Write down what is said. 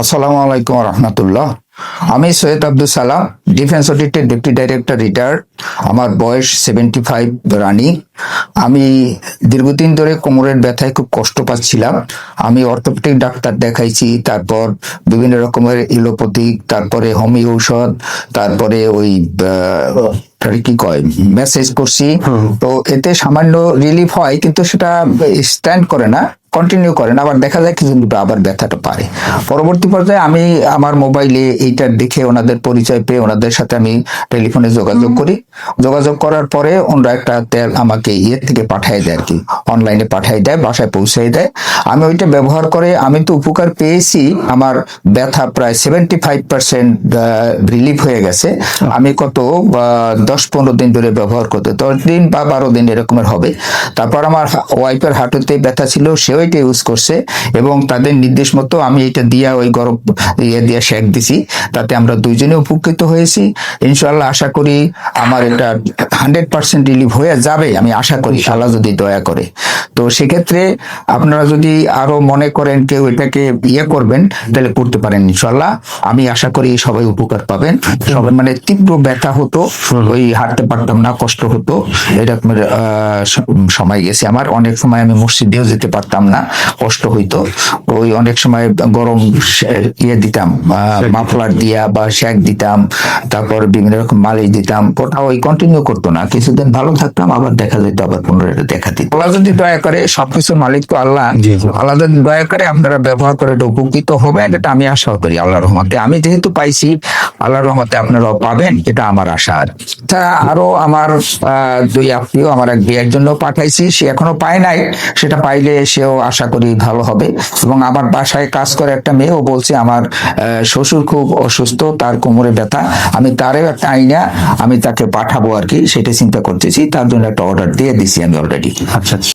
আসসালামু আলাইকুম রহমতুল্লাহ। আমি সৈয়দ আব্দুল সালাম ডিফেন্স অডিটের ডেপুটি ডাইরেক্টর রিটায়ার্ড আমার বয়স সেভেন্টি ফাইভ রানিং। আমি দীর্ঘদিন ধরে কোমরের ব্যথায় খুব কষ্ট পাচ্ছিলাম। আমি অর্থোপেডিক ডাক্তার দেখাইছি তারপর বিভিন্ন রকমের ইলোপ্যাথিক তারপরে হোমি ঔষধ তারপরে ওই কি কয় মেসেজ করছি। তো এতে সামান্য রিলিফ হয় কিন্তু সেটা স্ট্যান্ড করে না। কন্টিনিউ করে না আবার দেখা যায় কিছু দুটো আবার ব্যথাটা পারে পরবর্তী পর্যায়ে আমি আমার মোবাইলে এইটা দেখে ওনাদের পরিচয় পেয়ে ওনাদের সাথে আমি টেলিফোনে যোগাযোগ করি। যোগাযোগ করার পরে ওনারা একটা তেল আমাকে ইয়ে থেকে পাঠিয়ে দেয় আর কি অনলাইনে পাঠিয়ে দেয় বাসায় পৌঁছে দেয়। আমি ওইটা ব্যবহার করে আমি তো উপকার পেয়েছি আমার ব্যথা প্রায় সেভেন্টি ফাইভ পার্সেন্ট রিলিফ হয়ে গেছে। আমি কত দশ পনেরো দিন ধরে ব্যবহার করতে দশ দিন বা বারো দিন এরকমের হবে। তারপর আমার ওয়াইফের হাঁটুতে ব্যথা ছিল সেও এটা ইউজ করছে এবং তাদের নির্দেশ মতো আমি এটা দিয়া ওই গরম ইয়ে দিয়ে শেক দিছি। তাতে আমরা দুইজনে উপকৃত হয়েছি। ইনশাল্লাহ আশা করি আমার এটা হান্ড্রেড পার্সেন্ট রিলিভ হয়ে যাবে। আমি আশা করি, আল্লাহ যদি দয়া করে। তো সেক্ষেত্রে আপনারা যদি আরও মনে করেন কেউ এটাকে ইয়ে করবেন তাহলে করতে পারেন ইনশাল্লাহ আমি আশা করি সবাই উপকার পাবেন। সবাই মানে তীব্র ব্যথা হতো ওই হাঁটতে পারতাম না কষ্ট হতো। এরকমের সময় গেছে। আমার অনেক সময় আমি মসজিদেও যেতে পারতাম না কষ্ট হইতো। ওই অনেক সময় গরম ইয়ে দিতাম মাফলার দিয়া বা শেক দিতাম তারপর বিভিন্ন রকম মালিশ দিতাম। ওটা ওই কন্টিনিউ করতো না। কিছুদিন ভালো থাকতাম আবার দেখা যেত আবার পুনরায় এটা দেখা দিত। যদি দয়া করে সবকিছুর মালিক তো আল্লাহ। আল্লাহ দয়া করে আপনারা ব্যবহার করে এটা উপকৃত হবেন এটা আমি আশা করি আল্লাহ রহমতে। আমি যেহেতু পাইছি আল্লাহ রহমতে আপনারাও পাবেন এটা আমার আশা। আর আরও আমার দুই আত্মীয় আমার এক বিয়ের জন্য পাঠাইছি সে এখনও পায় নাই। সেটা পাইলে সেও আশা করি ভালো হবে। এবং আমার বাসায় কাজ করে একটা মেয়েও বলছে আমার আহ, শ্বশুর খুব অসুস্থ তার কোমরে ব্যথা। আমি তারও একটা আইনা আমি তাকে পাঠাবো আর কি সেটা চিন্তা করতেছি তার জন্য একটা অর্ডার দিয়ে দিছি আমি অলরেডি আচ্ছা আচ্ছা।